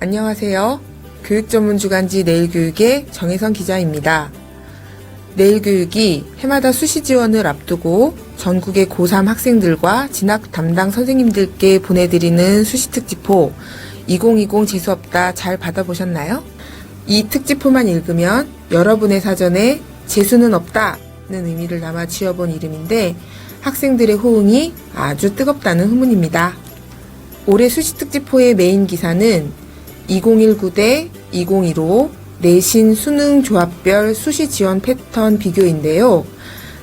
안녕하세요. 교육 전문 주간지 내일교육의 정혜선 기자입니다. 내일교육이 해마다 수시 지원을 앞두고 전국의 고3 학생들과 진학 담당 선생님들께 보내드리는 수시 특집호 2020 재수 없다 잘 받아보셨나요? 이 특집호만 읽으면 여러분의 사전에 재수는 없다는 의미를 담아 지어본 이름인데 학생들의 호응이 아주 뜨겁다는 후문입니다. 올해 수시 특집호의 메인 기사는 2019대 2015 내신 수능 조합별 수시 지원 패턴 비교인데요.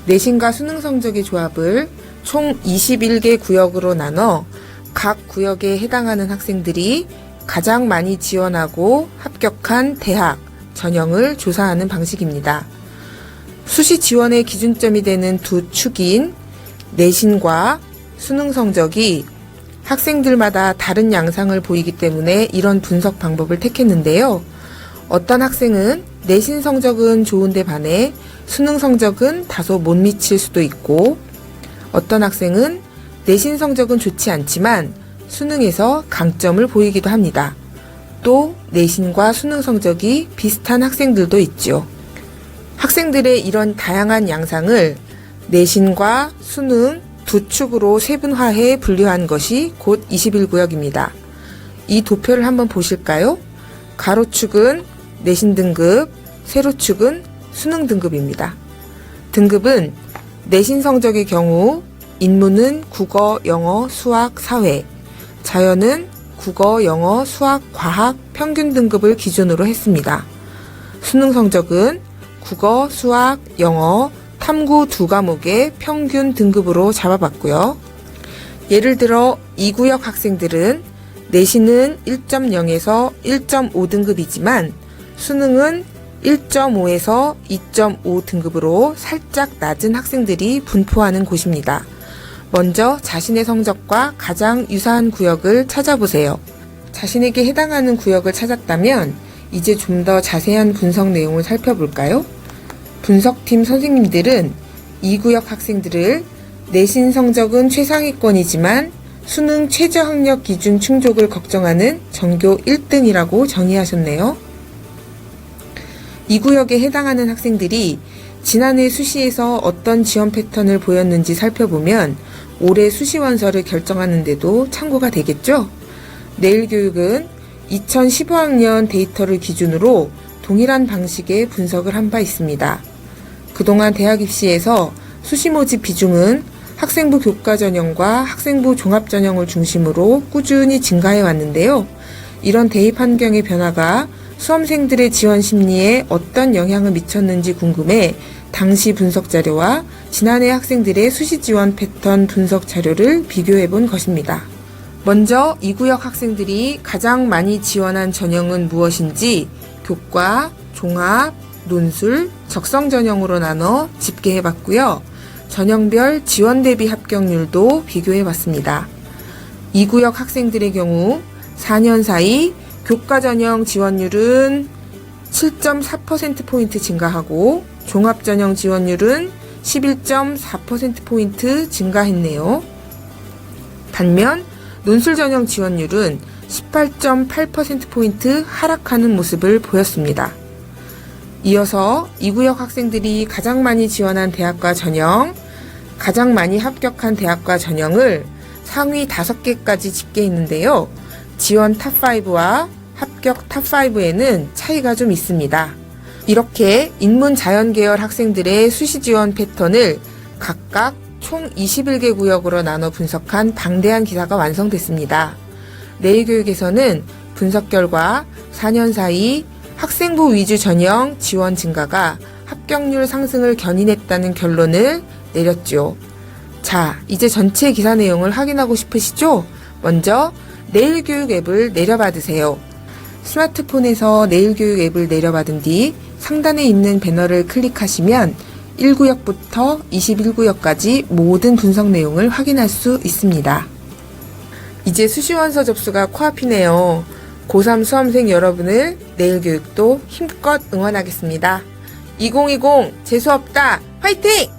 내신과 수능 성적의 조합을 총 21개 구역으로 나눠 각 구역에 해당하는 학생들이 가장 많이 지원하고 합격한 대학, 전형을 조사하는 방식입니다. 수시 지원의 기준점이 되는 두 축인 내신과 수능 성적이 학생들마다 다른 양상을 보이기 때문에 이런 분석 방법을 택했는데요. 어떤 학생은 내신 성적은 좋은데 반해 수능 성적은 다소 못 미칠 수도 있고 어떤 학생은 내신 성적은 좋지 않지만 수능에서 강점을 보이기도 합니다. 또 내신과 수능 성적이 비슷한 학생들도 있죠. 학생들의 이런 다양한 양상을 내신과 수능 두 축으로 세분화해 분류한 것이 곧 21구역입니다. 이 도표를 한번 보실까요? 가로축은 내신 등급, 세로축은 수능 등급입니다. 등급은 내신 성적의 경우 인문은 국어, 영어, 수학, 사회, 자연은 국어, 영어, 수학, 과학 평균 등급을 기준으로 했습니다. 수능 성적은 국어, 수학, 영어, 탐구 두 과목의 평균 등급으로 잡아봤고요. 예를 들어 2구역 학생들은 내신은 1.0에서 1.5등급이지만 수능은 1.5에서 2.5 등급으로 살짝 낮은 학생들이 분포하는 곳입니다. 먼저 자신의 성적과 가장 유사한 구역을 찾아보세요. 자신에게 해당하는 구역을 찾았다면 이제 좀 더 자세한 분석 내용을 살펴볼까요? 분석팀 선생님들은 2구역 학생들을 내신 성적은 최상위권이지만 수능 최저 학력 기준 충족을 걱정하는 전교 1등이라고 정의하셨네요. 2구역에 해당하는 학생들이 지난해 수시에서 어떤 지원 패턴을 보였는지 살펴보면 올해 수시 원서를 결정하는데도 참고가 되겠죠? 내일 교육은 2015학년 데이터를 기준으로 동일한 방식의 분석을 한 바 있습니다. 그동안 대학 입시에서 수시 모집 비중은 학생부 교과 전형과 학생부 종합 전형을 중심으로 꾸준히 증가해 왔는데요. 이런 대입 환경의 변화가 수험생들의 지원 심리에 어떤 영향을 미쳤는지 궁금해 당시 분석 자료와 지난해 학생들의 수시 지원 패턴 분석 자료를 비교해 본 것입니다. 먼저 이 구역 학생들이 가장 많이 지원한 전형은 무엇인지 교과, 종합, 논술, 적성 전형으로 나눠 집계해 봤고요. 전형별 지원 대비 합격률도 비교해 봤습니다. 이 구역 학생들의 경우 4년 사이 교과 전형 지원율은 7.4%포인트 증가하고 종합 전형 지원율은 11.4%포인트 증가했네요. 반면 논술 전형 지원율은 18.8%포인트 하락하는 모습을 보였습니다. 이어서 이 구역 학생들이 가장 많이 지원한 대학과 전형, 가장 많이 합격한 대학과 전형을 상위 5개까지 집계했는데요. 지원 탑5와 합격 탑5에는 차이가 좀 있습니다. 이렇게 인문 자연 계열 학생들의 수시 지원 패턴을 각각 총 21개 구역으로 나눠 분석한 방대한 기사가 완성됐습니다. 내일 교육에서는 분석 결과 4년 사이 학생부 위주 전형 지원 증가가 합격률 상승을 견인했다는 결론을 내렸죠. 자, 이제 전체 기사 내용을 확인하고 싶으시죠? 먼저 내일 교육 앱을 내려받으세요. 스마트폰에서 내일 교육 앱을 내려받은 뒤 상단에 있는 배너를 클릭하시면 1구역부터 21구역까지 모든 분석 내용을 확인할 수 있습니다. 이제 수시원서 접수가 코앞이네요. 고3 수험생 여러분을 내일 교육도 힘껏 응원하겠습니다. 2020 재수없다 화이팅!